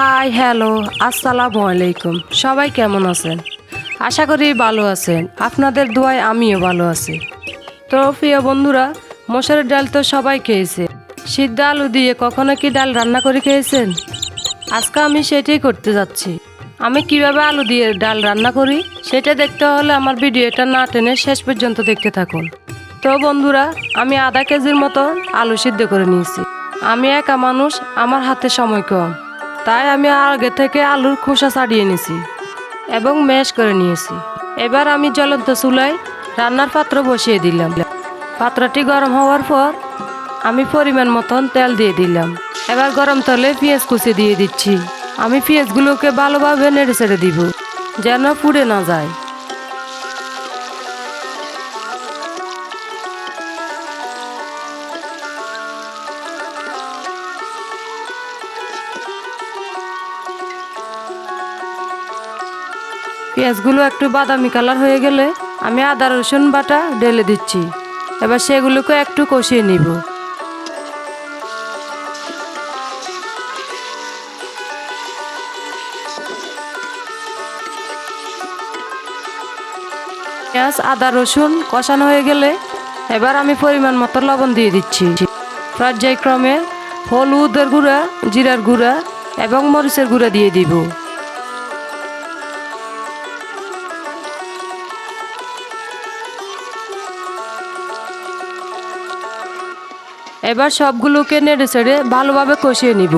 Hi hello আসসালামু আলাইকুম। সবাই কেমন আছেন? আশা করি ভালো আছেন। আপনাদের দোয়ায় আমিও ভালো আছি। তো প্রিয় বন্ধুরা মশারের ডাল তো সবাই খেয়েছে। সিদ্ধ আলু দিয়ে কখনো কি ডাল রান্না করে খেয়েছেন? আজকে আমি সেটাই করতে যাচ্ছি। আমি কীভাবে আলু দিয়ে ডাল রান্না করি, সেটা দেখতে হলে আমার ভিডিওটা না টেনে শেষ পর্যন্ত দেখতে থাকুন। তো বন্ধুরা, আমি আধা কেজির মতো আলু সিদ্ধ করে নিয়েছি। আমি একা মানুষ, আমার হাতে সময় কম। তাই আমি আগে থেকে আলুর খোসা ছাড়িয়ে নিয়েছি এবং ম্যাশ করে নিয়েছি। এবার আমি জ্বলন্ত চুলায় রান্নার পাত্র বসিয়ে দিলাম। পাত্রটি গরম হওয়ার পর আমি পরিমাণ মতন তেল দিয়ে দিলাম। এবার গরম তেলে পেঁয়াজ কুচি দিয়ে দিচ্ছি। আমি পেঁয়াজগুলোকে ভালোভাবে নেড়ে ছেড়ে দিব, যেন পুড়ে না যায়। পেঁয়াজগুলো একটু বাদামি কালার হয়ে গেলে আমি আদা, রসুন বাটা ঢেলে দিচ্ছি। এবার সেগুলোকে একটু কষিয়ে নিব। পেঁয়াজ, আদা, রসুন কষানো হয়ে গেলে এবার আমি পরিমাণ মতো লবণ দিয়ে দিচ্ছি। পর্যায়ক্রমে হলুদের গুঁড়া, জিরার গুঁড়া এবং মরিচের গুঁড়া দিয়ে দিব। এবার সবগুলোকে নেড়ে ছেড়ে ভালোভাবে কষিয়ে নিব।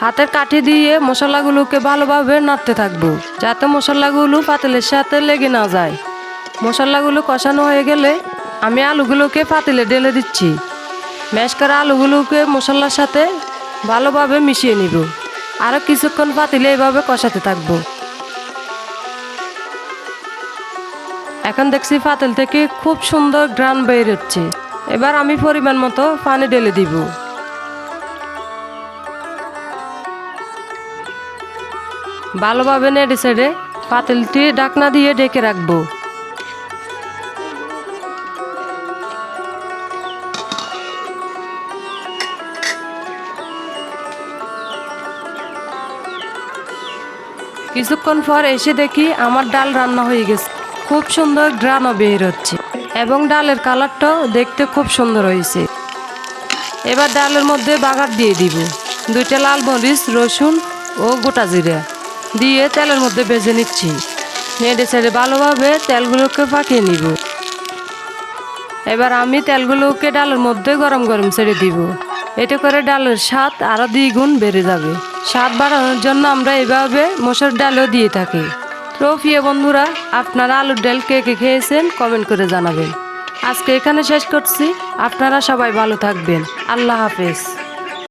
হাতের কাঠি দিয়ে মশলাগুলোকে ভালোভাবে নাড়তে থাকব, যাতে মশলাগুলো পাতিলের সাথে লেগে না যায়। মশলাগুলো কষানো হয়ে গেলে আমি আলুগুলোকে পাতিলে ঢেলে দিচ্ছি। ম্যাশ করা আলুগুলোকে মশলার সাথে ভালোভাবে মিশিয়ে নিব। আরও কিছুক্ষণ পাতিলে এভাবে কষাতে থাকব। এখন দেখছি পাতিল থেকে খুব সুন্দর গ্রান বের হচ্ছে। এবার আমি পরিমাণ মতো পানি ঢেলে দিব। ভালোভাবে নেড়ে ছেড়ে পাতিলটি ডাকনা দিয়ে ডেকে রাখব। কিছুক্ষণ পর এসে দেখি আমার ডাল রান্না হয়ে গেছে। খুব সুন্দর গ্রানও বের হচ্ছে। এবং ডালের কালারটাও দেখতে খুব সুন্দর হয়েছে। এবার ডালের মধ্যে বাগার দিয়ে দিব। দুইটা লাল মরিচ, রসুন ও গোটা জিরা দিয়ে তেলের মধ্যে ভেজে নিচ্ছি। নেড়ে ছেড়ে ভালোভাবে তেলগুলোকে পাকিয়ে নিব। এবার আমি তেলগুলোকে ডালের মধ্যে গরম গরম ছেড়ে দিব। এতে করে ডালের স্বাদ আরও দ্বিগুণ বেড়ে যাবে। স্বাদ বাড়ানোর জন্য আমরা এভাবে মসুর ডালও দিয়ে থাকি। তো প্রিয় বন্ধুরা, আপনারা আলুর ডাল কে কে খেয়েছেন কমেন্ট করে জানাবেন। আজকে এখানে শেষ করছি। আপনারা সবাই ভালো থাকবেন। আল্লাহ হাফেজ।